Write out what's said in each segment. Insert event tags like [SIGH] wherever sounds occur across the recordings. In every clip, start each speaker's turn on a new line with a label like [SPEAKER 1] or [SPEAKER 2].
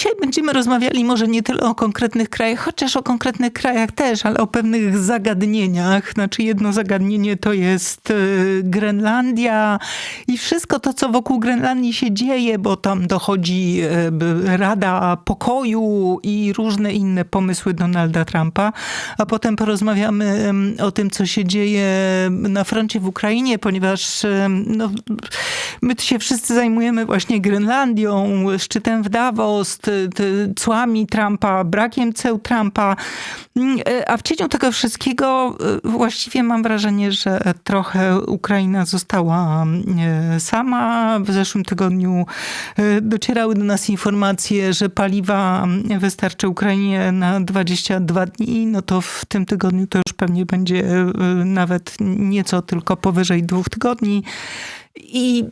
[SPEAKER 1] dzisiaj będziemy rozmawiali może nie tyle o konkretnych krajach, chociaż o konkretnych krajach też, ale o pewnych zagadnieniach. Znaczy jedno zagadnienie to jest y, Grenlandia i wszystko to, co wokół Grenlandii się dzieje, bo tam dochodzi y, Rada Pokoju i różne inne pomysły Donalda Trumpa. A potem porozmawiamy o tym, co się dzieje na froncie w Ukrainie, ponieważ no, my się wszyscy zajmujemy właśnie Grenlandią, szczytem w Davos, cłami Trumpa, brakiem ceł Trumpa. Mm, a w cieniu tego wszystkiego e, właściwie mam wrażenie, że trochę Ukraina została e, sama. W zeszłym tygodniu e, docierały do nas informacje, że paliwa wystarczy Ukrainie na 22 dni. No to w tym tygodniu to już pewnie będzie nawet nieco tylko powyżej dwóch tygodni. I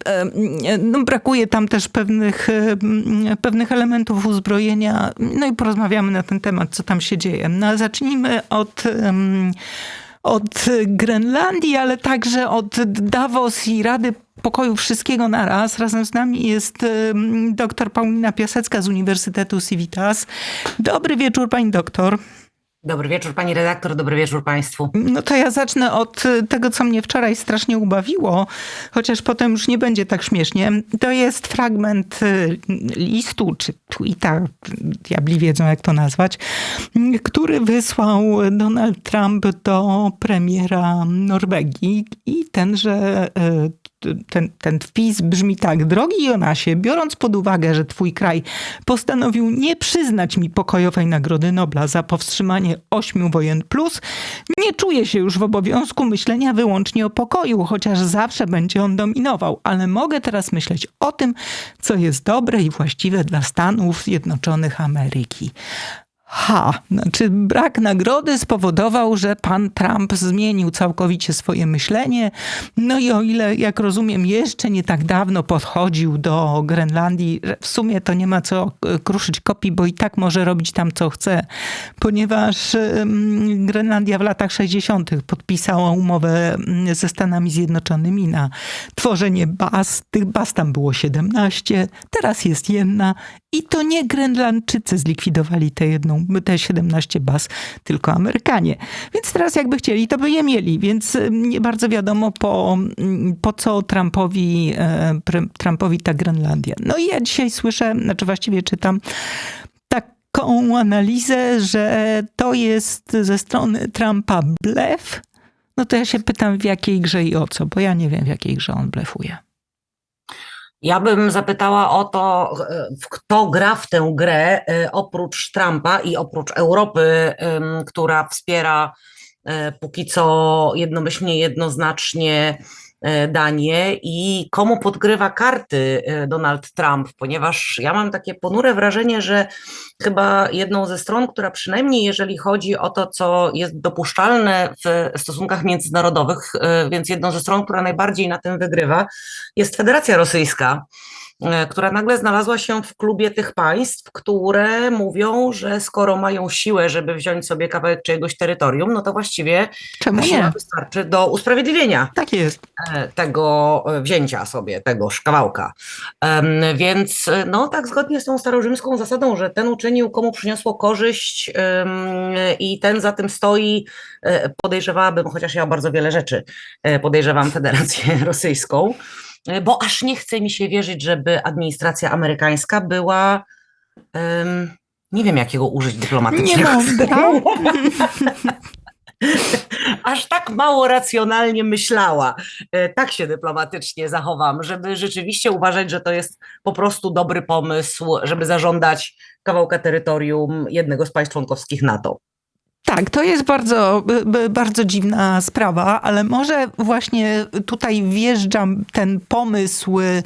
[SPEAKER 1] no, brakuje tam też pewnych, pewnych elementów uzbrojenia. No i porozmawiamy na ten temat, co tam się dzieje. No, zacznijmy od od Grenlandii, ale także od Davos i Rady Pokoju Wszystkiego na raz. Razem z nami jest dr Paulina Piasecka z Uniwersytetu Civitas. Dobry wieczór, pani doktor.
[SPEAKER 2] Dobry wieczór pani redaktor, dobry wieczór państwu.
[SPEAKER 1] No to ja zacznę od tego, co mnie wczoraj strasznie ubawiło, chociaż potem już nie będzie tak śmiesznie. To jest fragment y, listu czy tweeta, diabli wiedzą jak to nazwać, który wysłał Donald Trump do premiera Norwegii i tenże y, ten, ten wpis brzmi tak. Drogi Jonasie, biorąc pod uwagę, że twój kraj postanowił nie przyznać mi pokojowej Nagrody Nobla za powstrzymanie ośmiu wojen plus, nie czuję się już w obowiązku myślenia wyłącznie o pokoju, chociaż zawsze będzie on dominował, ale mogę teraz myśleć o tym, co jest dobre i właściwe dla Stanów Zjednoczonych Ameryki. Ha, znaczy brak nagrody spowodował, że pan Trump zmienił całkowicie swoje myślenie. No i o ile, jak rozumiem, jeszcze nie tak dawno podchodził do Grenlandii, w sumie to nie ma co kruszyć kopii, bo i tak może robić tam co chce, ponieważ Grenlandia w latach 60. podpisała umowę ze Stanami Zjednoczonymi na tworzenie baz. Tych baz tam było 17, teraz jest jedna i to nie Grenlandczycy zlikwidowali tę jedną, te 17 baz, tylko Amerykanie. Więc teraz jakby chcieli, to by je mieli. Więc nie bardzo wiadomo po, po co Trumpowi, e, Trumpowi ta Grenlandia. No i ja dzisiaj słyszę, znaczy właściwie czytam taką analizę, że to jest ze strony Trumpa blef. No to ja się pytam w jakiej grze i o co, bo ja nie wiem w jakiej grze on blefuje.
[SPEAKER 2] Ja bym zapytała o to, kto gra w tę grę e, oprócz Trumpa i oprócz Europy, która wspiera e, póki co jednomyślnie, jednoznacznie E, Danię i komu podgrywa karty e, Donald Trump, ponieważ ja mam takie ponure wrażenie, że chyba jedną ze stron, która przynajmniej jeżeli chodzi o to, co jest dopuszczalne w stosunkach międzynarodowych, e, więc jedną ze stron, która najbardziej na tym wygrywa, jest Federacja Rosyjska. E, która nagle znalazła się w klubie tych państw, które mówią, że skoro mają siłę, żeby wziąć sobie kawałek czyjegoś terytorium, no to właściwie
[SPEAKER 1] Czemu nie?
[SPEAKER 2] wystarczy do usprawiedliwienia
[SPEAKER 1] tak jest.
[SPEAKER 2] E, tego e, wzięcia sobie, tegoż kawałka. Więc no tak zgodnie z tą starorzymską zasadą, że ten uczynił, komu przyniosło korzyść i ten za tym stoi, podejrzewałabym, chociaż ja bardzo wiele rzeczy podejrzewam Federację [LAUGHS] Rosyjską, bo aż nie chce mi się wierzyć, żeby administracja amerykańska była. Um, nie wiem, jakiego użyć dyplomatycznego.
[SPEAKER 1] Nie [LAUGHS]
[SPEAKER 2] aż tak mało racjonalnie myślała. E, tak się dyplomatycznie zachowam, żeby rzeczywiście uważać, że to jest po prostu dobry pomysł, żeby zażądać kawałka terytorium jednego z państw członkowskich NATO.
[SPEAKER 1] Tak, to jest bardzo, bardzo dziwna sprawa, ale może właśnie tutaj wjeżdża ten pomysł y,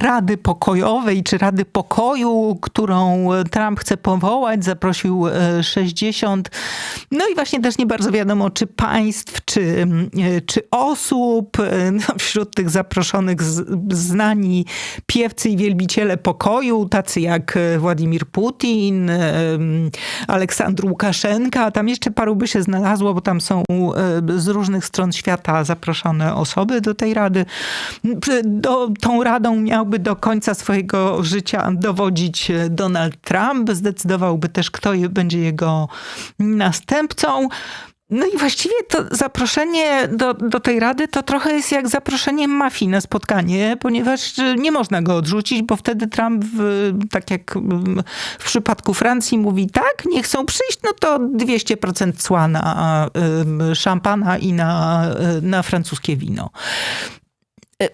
[SPEAKER 1] Rady Pokojowej, czy Rady Pokoju, którą Trump chce powołać, zaprosił 60. Y, no i właśnie też nie bardzo wiadomo, czy państw, czy, y, czy osób. No, wśród tych zaproszonych znani piewcy i wielbiciele pokoju, tacy jak Władimir Putin, Aleksandr Łukaszenka, tam jeszcze paru by się znalazło, bo tam są e, z różnych stron świata zaproszone osoby do tej rady. Do, tą radą miałby do końca swojego życia dowodzić e, Donald Trump. Zdecydowałby też, kto będzie jego następcą. No i właściwie to zaproszenie do, do tej rady to trochę jest jak zaproszenie mafii na spotkanie, ponieważ nie można go odrzucić, bo wtedy Trump, tak jak w przypadku Francji, mówi tak, nie chcą przyjść, no to 200% cła na szampana i na, na francuskie wino.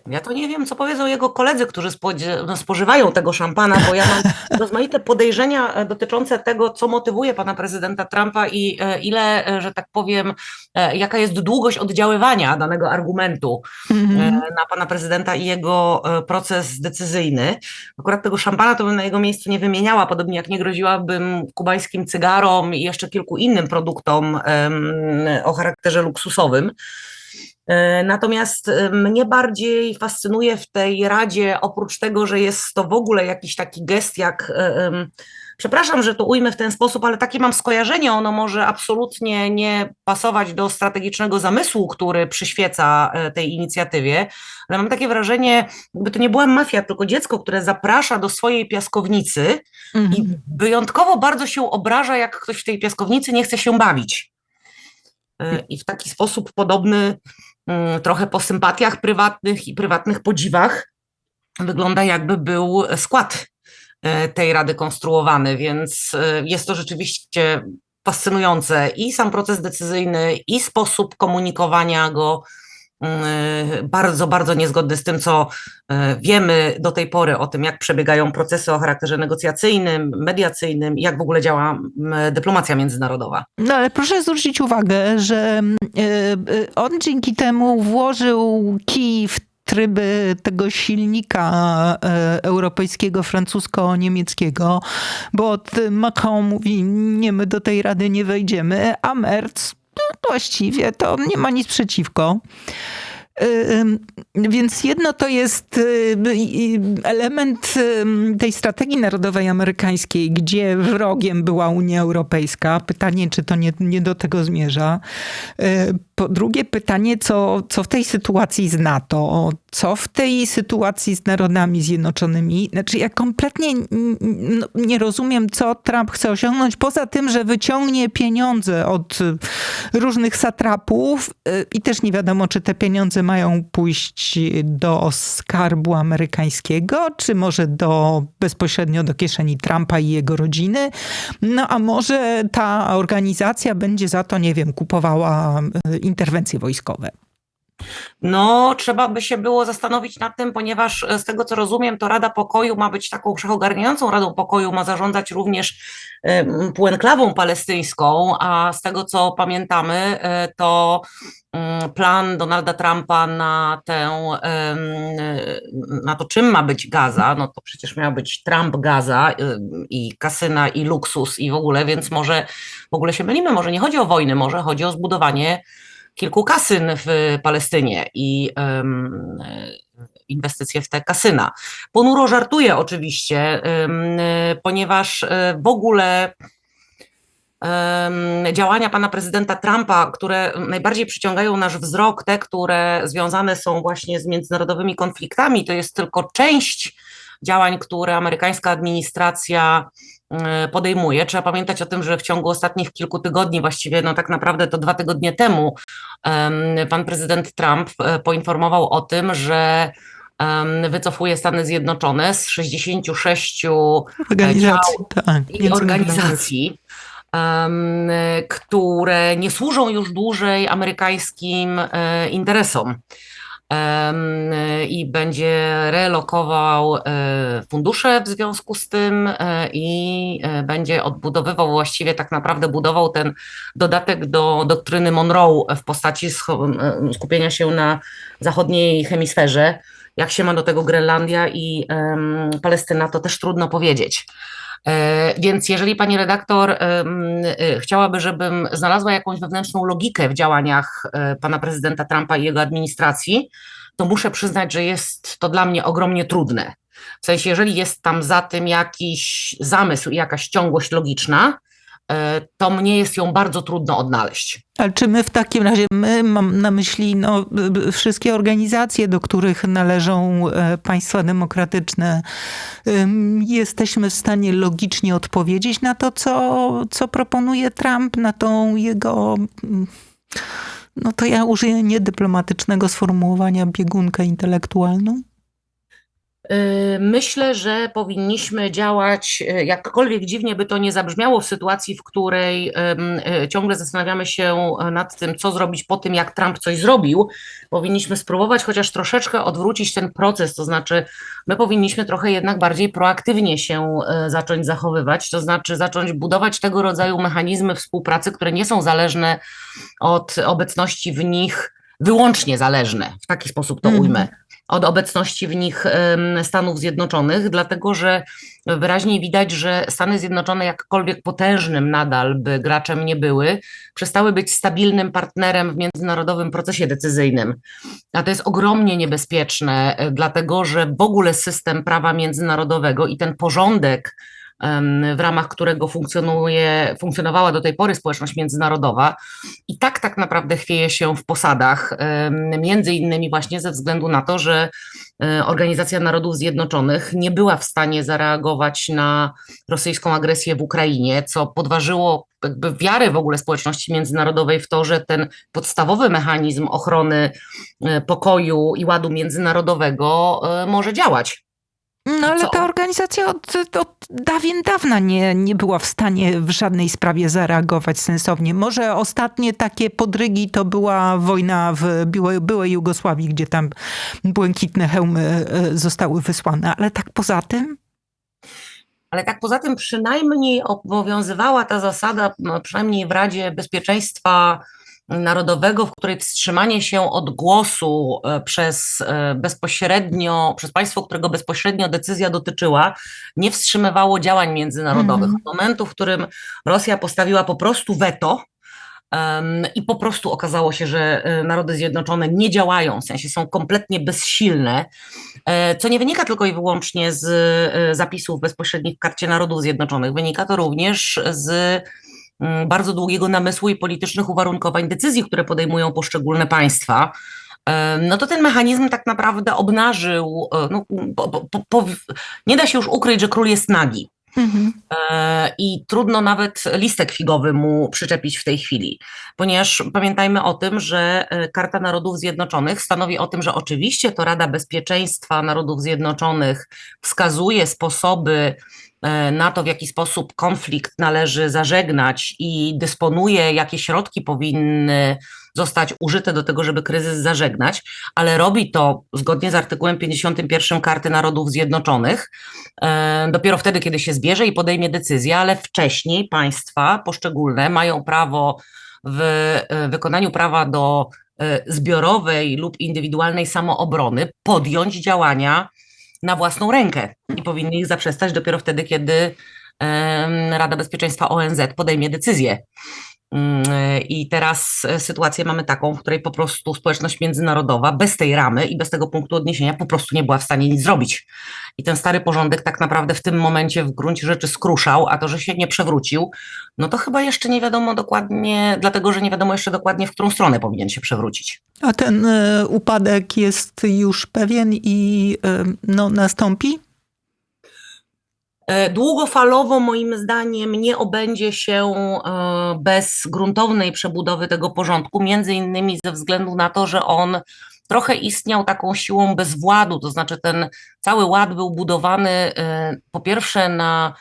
[SPEAKER 2] Ja to nie wiem, co powiedzą jego koledzy, którzy no, spożywają tego szampana, bo ja mam [LAUGHS] rozmaite podejrzenia e, dotyczące tego, co motywuje pana prezydenta Trumpa i e, ile, e, że tak powiem, jaka jest długość oddziaływania danego argumentu mm-hmm. na pana prezydenta i jego proces decyzyjny. Akurat tego szampana to bym na jego miejscu nie wymieniała, podobnie jak nie groziłabym kubańskim cygarom i jeszcze kilku innym produktom o charakterze luksusowym. E, natomiast e, mnie bardziej fascynuje w tej radzie, oprócz tego, że jest to w ogóle jakiś taki gest, jak. E, przepraszam, że to ujmę w ten sposób, ale takie mam skojarzenie. Ono może absolutnie nie pasować do strategicznego zamysłu, który przyświeca tej inicjatywie, ale mam takie wrażenie, jakby to nie była mafia, tylko dziecko, które zaprasza do swojej piaskownicy mhm. i wyjątkowo bardzo się obraża, jak ktoś w tej piaskownicy nie chce się bawić. I w taki sposób podobny Mm, trochę po sympatiach prywatnych i prywatnych podziwach wygląda jakby był skład e, tej rady konstruowany, więc e, jest to rzeczywiście fascynujące i sam proces decyzyjny, i sposób komunikowania go bardzo, bardzo niezgodny z tym, co e, wiemy do tej pory o tym, jak przebiegają procesy o charakterze negocjacyjnym, mediacyjnym jak w ogóle działa dyplomacja międzynarodowa.
[SPEAKER 1] No ale proszę zwrócić uwagę, że e, e, on dzięki temu włożył kij w tryby tego silnika europejskiego, francusko-niemieckiego, bo Macron mówi, nie, my do tej rady nie wejdziemy, a Merz właściwie to nie ma nic przeciwko. Więc jedno to jest y, element tej strategii narodowej amerykańskiej, gdzie wrogiem była Unia Europejska. Pytanie, czy to nie, nie do tego zmierza. Po drugie pytanie, co, co w tej sytuacji z NATO, co w tej sytuacji z Narodami Zjednoczonymi. Znaczy ja kompletnie nie rozumiem, co Trump chce osiągnąć, poza tym, że wyciągnie pieniądze od różnych satrapów i też nie wiadomo, czy te pieniądze mają pójść do skarbu amerykańskiego, czy może do bezpośrednio do kieszeni Trumpa i jego rodziny. No a może ta organizacja będzie za to, nie wiem, kupowała y, interwencje wojskowe?
[SPEAKER 2] No, trzeba by się było zastanowić nad tym, ponieważ e, z tego co rozumiem, to Rada Pokoju ma być taką wszechogarniającą Radą Pokoju, ma zarządzać również półenklawą palestyńską, a z tego co pamiętamy, e, to mm, plan Donalda Trumpa na tę, na to czym ma być Gaza, no to przecież miał być Trump Gaza i kasyna i luksus i w ogóle, więc może w ogóle się mylimy, może nie chodzi o wojnę, może chodzi o zbudowanie kilku kasyn w Palestynie i inwestycje w te kasyna. Ponuro żartuje oczywiście, ponieważ e, w ogóle działania pana prezydenta Trumpa, które najbardziej przyciągają nasz wzrok, te, które związane są właśnie z międzynarodowymi konfliktami, to jest tylko część działań, które amerykańska administracja E, podejmuje. Trzeba pamiętać o tym, że w ciągu ostatnich kilku tygodni, właściwie no tak naprawdę to dwa tygodnie temu, pan prezydent Trump e, poinformował o tym, że wycofuje Stany Zjednoczone z 66 e,
[SPEAKER 1] organizacji, tak,
[SPEAKER 2] i organizacji które nie służą już dłużej amerykańskim interesom i będzie relokował e, fundusze w związku z tym e, i będzie odbudowywał, właściwie tak naprawdę budował ten dodatek do doktryny Monroe w postaci skupienia się na zachodniej hemisferze. Jak się ma do tego Grenlandia i Palestyna, to też trudno powiedzieć. E, więc jeżeli pani redaktor e, chciałaby, żebym znalazła jakąś wewnętrzną logikę w działaniach e, pana prezydenta Trumpa i jego administracji, to muszę przyznać, że jest to dla mnie ogromnie trudne. W sensie, jeżeli jest tam za tym jakiś zamysł i jakaś ciągłość logiczna, to mnie jest ją bardzo trudno odnaleźć.
[SPEAKER 1] Ale czy my w takim razie, my mam na myśli no, wszystkie organizacje, do których należą e, państwa demokratyczne, jesteśmy w stanie logicznie odpowiedzieć na to, co, co proponuje Trump, na tą jego, mm, no to ja użyję niedyplomatycznego sformułowania, biegunkę intelektualną?
[SPEAKER 2] Y, Myślę, że powinniśmy działać, y, jakkolwiek dziwnie by to nie zabrzmiało, w sytuacji, w której y, ciągle zastanawiamy się nad tym, co zrobić po tym, jak Trump coś zrobił. Powinniśmy spróbować chociaż troszeczkę odwrócić ten proces, to znaczy my powinniśmy trochę jednak bardziej proaktywnie się zacząć zachowywać, to znaczy zacząć budować tego rodzaju mechanizmy współpracy, które nie są zależne od obecności w nich, wyłącznie zależne, w taki sposób to
[SPEAKER 1] Mhm.
[SPEAKER 2] ujmę od obecności w nich Stanów Zjednoczonych, dlatego że wyraźnie widać, że Stany Zjednoczone, jakkolwiek potężnym nadal by graczem nie były, przestały być stabilnym partnerem w międzynarodowym procesie decyzyjnym. A to jest ogromnie niebezpieczne, e, dlatego że w ogóle system prawa międzynarodowego i ten porządek, w ramach którego funkcjonuje, funkcjonowała do tej pory społeczność międzynarodowa, i tak tak naprawdę chwieje się w posadach, między innymi właśnie ze względu na to, że e, Organizacja Narodów Zjednoczonych nie była w stanie zareagować na rosyjską agresję w Ukrainie, co podważyło jakby wiarę w ogóle społeczności międzynarodowej w to, że ten podstawowy mechanizm ochrony e, pokoju i ładu międzynarodowego e, może działać.
[SPEAKER 1] No ale
[SPEAKER 2] Co?
[SPEAKER 1] ta organizacja od, od dawien dawna nie, nie była w stanie w żadnej sprawie zareagować sensownie. Może ostatnie takie podrygi to była wojna w byłej, byłej Jugosławii, gdzie tam błękitne hełmy e, zostały wysłane, ale tak poza tym?
[SPEAKER 2] Ale tak poza tym przynajmniej obowiązywała ta zasada, no, przynajmniej w Radzie Bezpieczeństwa Narodowego, w której wstrzymanie się od głosu e, przez e, bezpośrednio, przez państwo, którego bezpośrednio decyzja dotyczyła, nie wstrzymywało działań międzynarodowych.
[SPEAKER 1] Mhm.
[SPEAKER 2] Od momentu, w którym Rosja postawiła po prostu weto, i po prostu okazało się, że e, Narody Zjednoczone nie działają, w sensie są kompletnie bezsilne, co nie wynika tylko i wyłącznie z zapisów bezpośrednich w Karcie Narodów Zjednoczonych, wynika to również z bardzo długiego namysłu i politycznych uwarunkowań decyzji, które podejmują poszczególne państwa. E, No to ten mechanizm tak naprawdę obnażył, e, no, po, po, po, nie da się już ukryć, że król jest nagi.
[SPEAKER 1] Mhm.
[SPEAKER 2] I trudno nawet listek figowy mu przyczepić w tej chwili, ponieważ pamiętajmy o tym, że Karta Narodów Zjednoczonych stanowi o tym, że oczywiście to Rada Bezpieczeństwa Narodów Zjednoczonych wskazuje sposoby na to, w jaki sposób konflikt należy zażegnać i dysponuje, jakie środki powinny zostać użyte do tego, żeby kryzys zażegnać, ale robi to zgodnie z artykułem 51 Karty Narodów Zjednoczonych, e, dopiero wtedy, kiedy się zbierze i podejmie decyzję, ale wcześniej państwa poszczególne mają prawo w e, wykonaniu prawa do e, zbiorowej lub indywidualnej samoobrony podjąć działania na własną rękę i powinny ich zaprzestać dopiero wtedy, kiedy Rada Bezpieczeństwa ONZ podejmie decyzję. Mm, I teraz e, sytuację mamy taką, w której po prostu społeczność międzynarodowa bez tej ramy i bez tego punktu odniesienia po prostu nie była w stanie nic zrobić. I ten stary porządek tak naprawdę w tym momencie w gruncie rzeczy skruszał, a to, że się nie przewrócił, no to chyba jeszcze nie wiadomo dokładnie, dlatego że nie wiadomo jeszcze dokładnie, w którą stronę powinien się przewrócić.
[SPEAKER 1] A ten e, upadek jest już pewien i e, no, nastąpi?
[SPEAKER 2] E, Długofalowo, moim zdaniem, nie obędzie się e, bez gruntownej przebudowy tego porządku, między innymi ze względu na to, że on trochę istniał taką siłą bezwładu, to znaczy ten cały ład był budowany e, po pierwsze na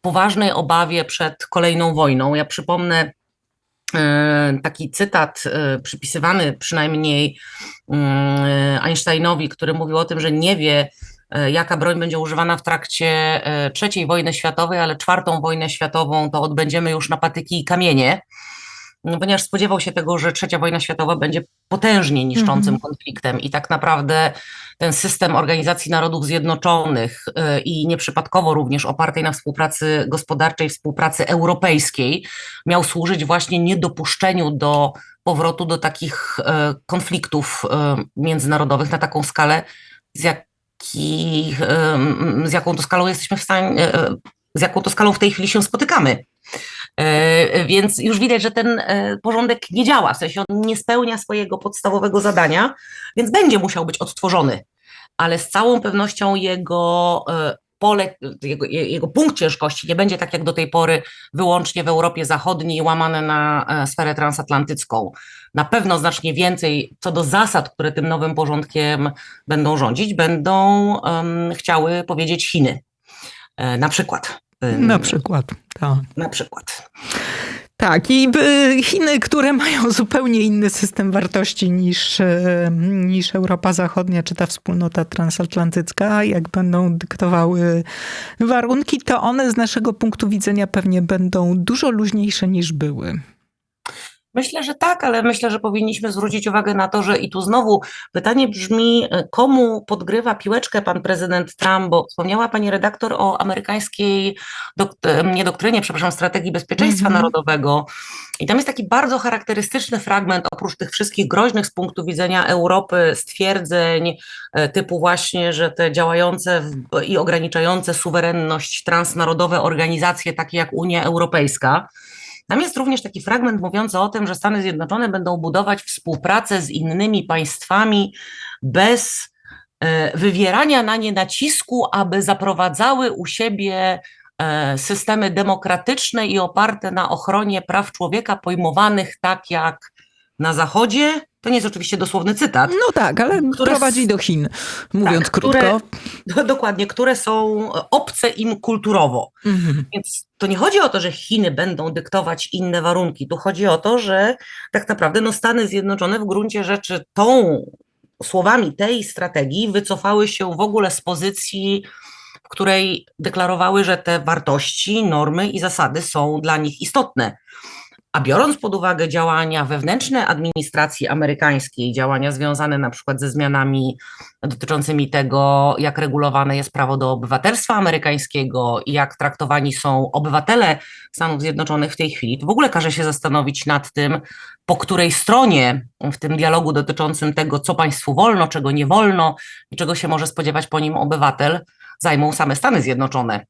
[SPEAKER 2] poważnej obawie przed kolejną wojną. Ja przypomnę taki cytat przypisywany przynajmniej mm, Einsteinowi, który mówił o tym, że nie wie, jaka broń będzie używana w trakcie e, trzeciej wojny światowej, ale czwartą wojnę światową to odbędziemy już na patyki i kamienie, no, ponieważ spodziewał się tego, że trzecia wojna światowa będzie potężnie niszczącym
[SPEAKER 1] Mhm.
[SPEAKER 2] konfliktem i tak naprawdę ten system Organizacji Narodów Zjednoczonych e, i nieprzypadkowo również opartej na współpracy gospodarczej, współpracy europejskiej miał służyć właśnie niedopuszczeniu do powrotu do takich e, konfliktów e, międzynarodowych na taką skalę, z jakich, em, z jaką to skalą jesteśmy w stanie, e, z jaką to skalą w tej chwili się spotykamy. E, Więc już widać, że ten e, porządek nie działa, w sensie on nie spełnia swojego podstawowego zadania, więc będzie musiał być odtworzony, ale z całą pewnością jego pole, jego, jego punkt ciężkości nie będzie tak jak do tej pory wyłącznie w Europie Zachodniej łamane na e, sferę transatlantycką. Na pewno znacznie więcej co do zasad, które tym nowym porządkiem będą rządzić, będą em, chciały powiedzieć Chiny. E, Na przykład.
[SPEAKER 1] Na przykład, tak.
[SPEAKER 2] Na przykład.
[SPEAKER 1] Tak, i Chiny, które mają zupełnie inny system wartości niż, y, niż Europa Zachodnia czy ta wspólnota transatlantycka, jak będą dyktowały warunki, to one z naszego punktu widzenia pewnie będą dużo luźniejsze niż były.
[SPEAKER 2] Myślę, że tak, ale myślę, że powinniśmy zwrócić uwagę na to, że i tu znowu pytanie brzmi, e, komu podgrywa piłeczkę pan prezydent Trump, bo wspomniała pani redaktor o amerykańskiej e, nie doktrynie, przepraszam, strategii bezpieczeństwa
[SPEAKER 1] Mhm.
[SPEAKER 2] narodowego. I tam jest taki bardzo charakterystyczny fragment, oprócz tych wszystkich groźnych z punktu widzenia Europy stwierdzeń, e, typu właśnie, że te działające w, i ograniczające suwerenność transnarodowe organizacje, takie jak Unia Europejska, tam jest również taki fragment mówiący o tym, że Stany Zjednoczone będą budować współpracę z innymi państwami bez e, wywierania na nie nacisku, aby zaprowadzały u siebie e, systemy demokratyczne i oparte na ochronie praw człowieka, pojmowanych tak jak na Zachodzie. To nie jest oczywiście dosłowny cytat.
[SPEAKER 1] No tak, ale
[SPEAKER 2] Które
[SPEAKER 1] prowadzi do Chin, mówiąc
[SPEAKER 2] Tak,
[SPEAKER 1] krótko.
[SPEAKER 2] które- [LAUGHS] Do- Dokładnie, które są obce im kulturowo.
[SPEAKER 1] Mhm.
[SPEAKER 2] Więc to nie chodzi o to, że Chiny będą dyktować inne warunki. Tu chodzi o to, że tak naprawdę no Stany Zjednoczone w gruncie rzeczy tą słowami tej strategii wycofały się w ogóle z pozycji, w której deklarowały, że te wartości, normy i zasady są dla nich istotne. A biorąc pod uwagę działania wewnętrzne administracji amerykańskiej, działania związane na przykład ze zmianami dotyczącymi tego, jak regulowane jest prawo do obywatelstwa amerykańskiego i jak traktowani są obywatele Stanów Zjednoczonych w tej chwili, to w ogóle każe się zastanowić nad tym, po której stronie w tym dialogu dotyczącym tego, co państwu wolno, czego nie wolno i czego się może spodziewać po nim obywatel, zajmą same Stany Zjednoczone.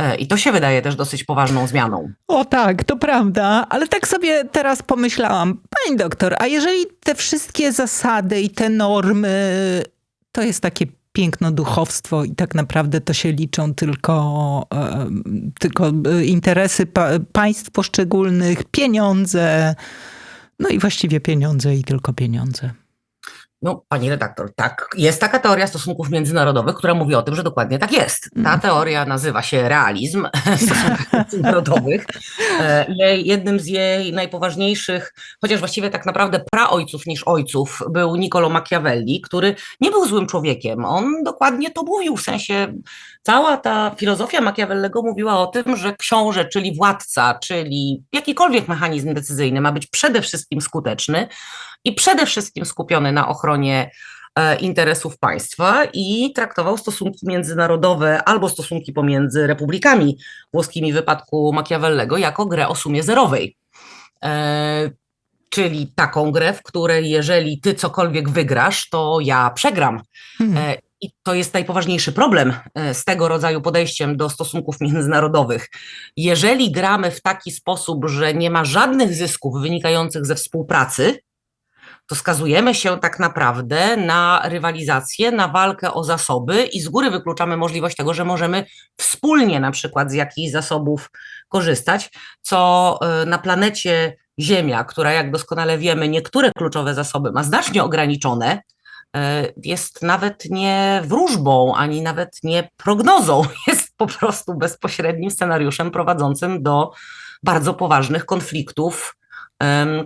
[SPEAKER 2] E, I to się wydaje też dosyć poważną zmianą.
[SPEAKER 1] O tak, to prawda, ale tak sobie teraz pomyślałam, pani doktor, a jeżeli te wszystkie zasady i te normy, to jest takie piękno duchowstwo i tak naprawdę to się liczą tylko, tylko e, interesy pa, państw poszczególnych, pieniądze, no i właściwie pieniądze i tylko pieniądze.
[SPEAKER 2] No, pani redaktor, tak, jest taka teoria stosunków międzynarodowych, która mówi o tym, że dokładnie tak jest. Ta
[SPEAKER 1] Mhm.
[SPEAKER 2] teoria nazywa się realizm [LAUGHS] stosunków [LAUGHS] międzynarodowych. E, jednym z jej najpoważniejszych, chociaż właściwie tak naprawdę praojców niż ojców, był Niccolo Machiavelli, który nie był złym człowiekiem. On dokładnie to mówił, w sensie cała ta filozofia Machiavellego mówiła o tym, że książę, czyli władca, czyli jakikolwiek mechanizm decyzyjny ma być przede wszystkim skuteczny, i przede wszystkim skupiony na ochronie e, interesów państwa i traktował stosunki międzynarodowe albo stosunki pomiędzy republikami włoskimi w wypadku Machiavellego jako grę o sumie zerowej. E, Czyli taką grę, w której jeżeli ty cokolwiek wygrasz, to ja przegram.
[SPEAKER 1] Hmm.
[SPEAKER 2] E, I to jest najpoważniejszy problem e, z tego rodzaju podejściem do stosunków międzynarodowych. Jeżeli gramy w taki sposób, że nie ma żadnych zysków wynikających ze współpracy, to skazujemy się tak naprawdę na rywalizację, na walkę o zasoby i z góry wykluczamy możliwość tego, że możemy wspólnie na przykład z jakichś zasobów korzystać, co e, na planecie Ziemia, która jak doskonale wiemy, niektóre kluczowe zasoby ma znacznie ograniczone, e, jest nawet nie wróżbą, ani nawet nie prognozą, [LAUGHS] jest po prostu bezpośrednim scenariuszem prowadzącym do bardzo poważnych konfliktów,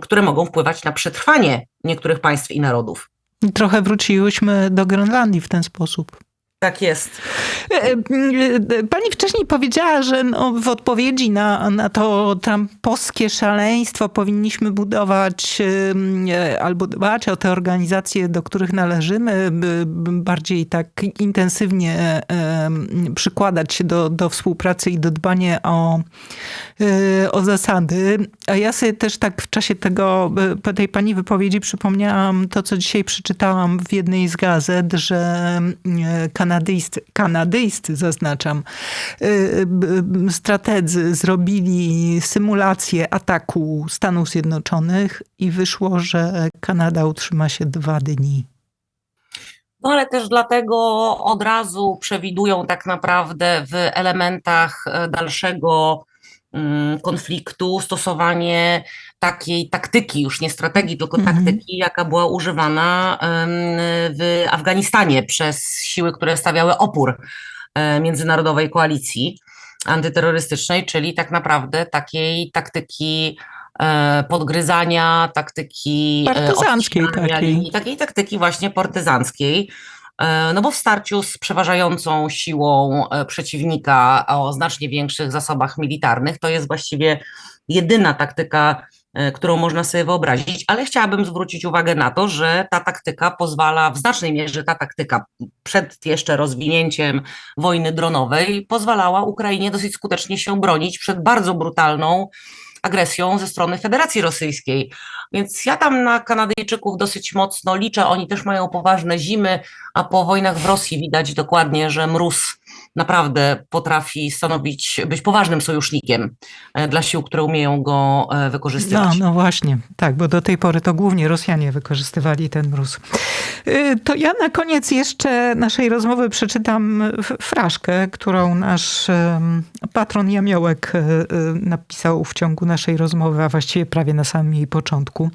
[SPEAKER 2] które mogą wpływać na przetrwanie niektórych państw i narodów.
[SPEAKER 1] Trochę wróciłyśmy do Grenlandii w ten sposób.
[SPEAKER 2] Tak jest.
[SPEAKER 1] E, e, Pani wcześniej powiedziała, że no w odpowiedzi na, na to trumpowskie szaleństwo powinniśmy budować e, albo dbać o te organizacje, do których należymy, bardziej tak intensywnie e, przykładać się do, do współpracy i do dbania o, e, o zasady. A ja sobie też tak w czasie tego, e, tej pani wypowiedzi przypomniałam to, co dzisiaj przeczytałam w jednej z gazet, że e, kanadyjscy, kanadyjscy zaznaczam, y, b- strategzy zrobili symulację ataku Stanów Zjednoczonych i wyszło, że Kanada utrzyma się dwa dni.
[SPEAKER 2] No ale też dlatego od razu przewidują tak naprawdę w elementach dalszego mm, konfliktu stosowanie takiej taktyki, już nie strategii, tylko
[SPEAKER 1] Mhm.
[SPEAKER 2] taktyki, jaka była używana w Afganistanie przez siły, które stawiały opór e, międzynarodowej koalicji antyterrorystycznej, czyli tak naprawdę takiej taktyki e, podgryzania, taktyki e,
[SPEAKER 1] Partyzanckiej takiej.
[SPEAKER 2] takiej taktyki właśnie partyzanckiej. No bo w starciu z przeważającą siłą przeciwnika o znacznie większych zasobach militarnych to jest właściwie jedyna taktyka, którą można sobie wyobrazić, ale chciałabym zwrócić uwagę na to, że ta taktyka pozwala, w znacznej mierze ta taktyka przed jeszcze rozwinięciem wojny dronowej pozwalała Ukrainie dosyć skutecznie się bronić przed bardzo brutalną agresją ze strony Federacji Rosyjskiej. Więc ja tam na Kanadyjczyków dosyć mocno liczę. Oni też mają poważne zimy, a po wojnach w Rosji widać dokładnie, że mróz naprawdę potrafi stanowić, być poważnym sojusznikiem e, dla sił, które umieją go e,
[SPEAKER 1] No,
[SPEAKER 2] wykorzystywać.
[SPEAKER 1] no właśnie, tak, bo do tej pory to głównie Rosjanie wykorzystywali ten mróz. Y, To ja na koniec jeszcze naszej rozmowy przeczytam fraszkę, którą nasz patron Jamiołek y, napisał w ciągu naszej rozmowy, a właściwie prawie na samym jej początku.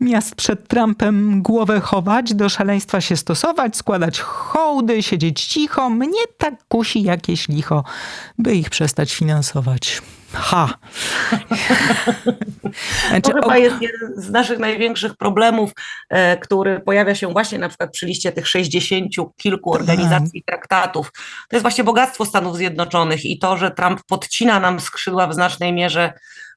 [SPEAKER 1] Miast przed Trumpem głowę chować, do szaleństwa się stosować, składać hołdy, siedzieć cicho. Mnie tak kusi jakieś licho, by ich przestać finansować. Ha! [LAUGHS] Znaczy,
[SPEAKER 2] To chyba jest jeden z naszych największych problemów, e, który pojawia się właśnie na przykład przy liście tych 60 kilku organizacji traktatów. To jest właśnie bogactwo Stanów Zjednoczonych i to, że Trump podcina nam skrzydła w znacznej mierze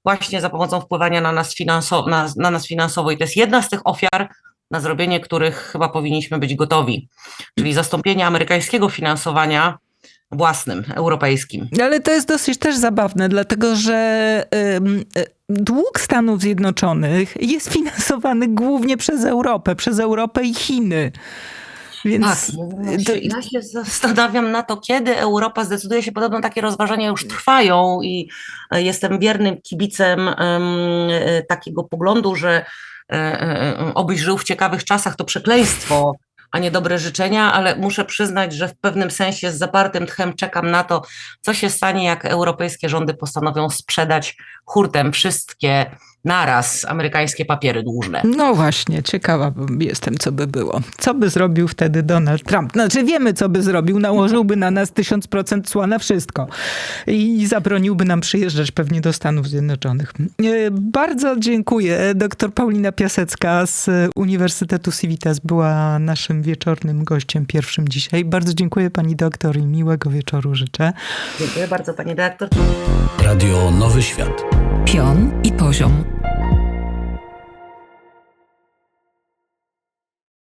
[SPEAKER 2] właśnie za pomocą wpływania na nas, finansowo, na, na nas finansowo. I to jest jedna z tych ofiar, na zrobienie których chyba powinniśmy być gotowi, czyli zastąpienie amerykańskiego finansowania własnym, europejskim.
[SPEAKER 1] Ale to jest dosyć też zabawne, dlatego że y, dług Stanów Zjednoczonych jest finansowany głównie przez Europę, przez Europę i Chiny. Więc
[SPEAKER 2] Tak, no
[SPEAKER 1] to,
[SPEAKER 2] ja się zastanawiam na to, kiedy Europa zdecyduje się, podobno takie rozważania już trwają i e, jestem wiernym kibicem em, e, takiego poglądu, że e, e, obyś żył w ciekawych czasach to przekleństwo, a nie dobre życzenia, ale muszę przyznać, że w pewnym sensie z zapartym tchem czekam na to, co się stanie, jak europejskie rządy postanowią sprzedać hurtem wszystkie naraz amerykańskie papiery dłużne.
[SPEAKER 1] no właśnie, ciekawa bym- jestem, co by było. Co by zrobił wtedy Donald Trump? Znaczy wiemy, co by zrobił. Nałożyłby na nas 1000% cła na wszystko. I zabroniłby nam przyjeżdżać pewnie do Stanów Zjednoczonych. E, Bardzo dziękuję. Doktor Paulina Piasecka z Uniwersytetu Civitas była naszym wieczornym gościem pierwszym dzisiaj. Bardzo dziękuję pani doktor i miłego wieczoru życzę.
[SPEAKER 2] Dziękuję bardzo, pani dyrektor.
[SPEAKER 3] Radio Nowy Świat.
[SPEAKER 4] Pion i poziom. you